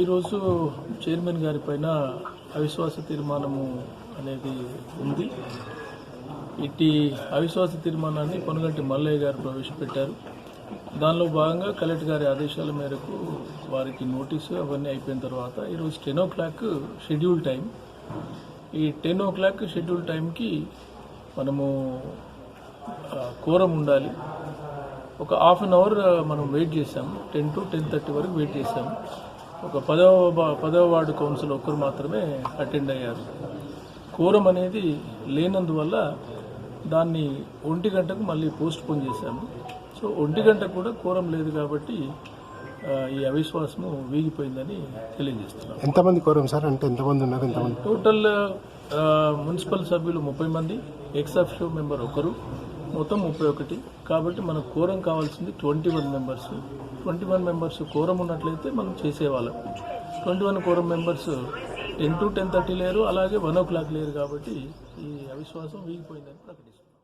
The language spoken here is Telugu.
ఈరోజు చైర్మన్ గారి పైన అవిశ్వాస తీర్మానము అనేది ఉంది. ఇట్టి అవిశ్వాస తీర్మానాన్ని పొనగంటి మల్లయ్య గారు ప్రవేశపెట్టారు. దానిలో భాగంగా కలెక్టర్ గారి ఆదేశాల మేరకు వారికి నోటీసు అవన్నీ అయిపోయిన తర్వాత ఈరోజు ten o'clock schedule time. ఈ టెన్ ఓ క్లాక్ షెడ్యూల్ టైంకి మనము కోరం ఉండాలి. ఒక హాఫ్ అన్ అవర్ మనం వెయిట్ చేసాం టెన్ టు టెన్ థర్టీ వరకు వెయిట్ చేసాం ఒక పదవ పదవ వార్డు కౌన్సిల్ ఒక్కరు మాత్రమే అటెండ్ అయ్యారు. కోరం అనేది లేనందువల్ల దాన్ని ఒంటి గంటకు మళ్ళీ పోస్ట్ పోన్ చేశాము. సో ఒంటి గంటకు కూడా కోరం లేదు కాబట్టి ఆ, ఈ అవిశ్వాసము వీగిపోయిందని తెలియజేస్తున్నాం. ఎంతమంది కోరం సార్? అంటే ఎంతమంది ఉన్నారు? ఎంతమంది? టోటల్ మున్సిపల్ సభ్యులు ముప్పై మంది ఎక్స్ అఫిషియో మెంబర్ ఒకరు. మొత్తం ముప్పై ఒకటి. కాబట్టి మనకు కోరం కావాల్సింది twenty one members twenty one members quorum ఉన్నట్లయితే మనం చేసేవాళ్ళం. Twenty one quorum members ten to ten thirty లేరు అలాగే వన్ ఓ క్లాక్ లేరు కాబట్టి ఈ అవిశ్వాసం వీగిపోయిందని ప్రకటిస్తుంది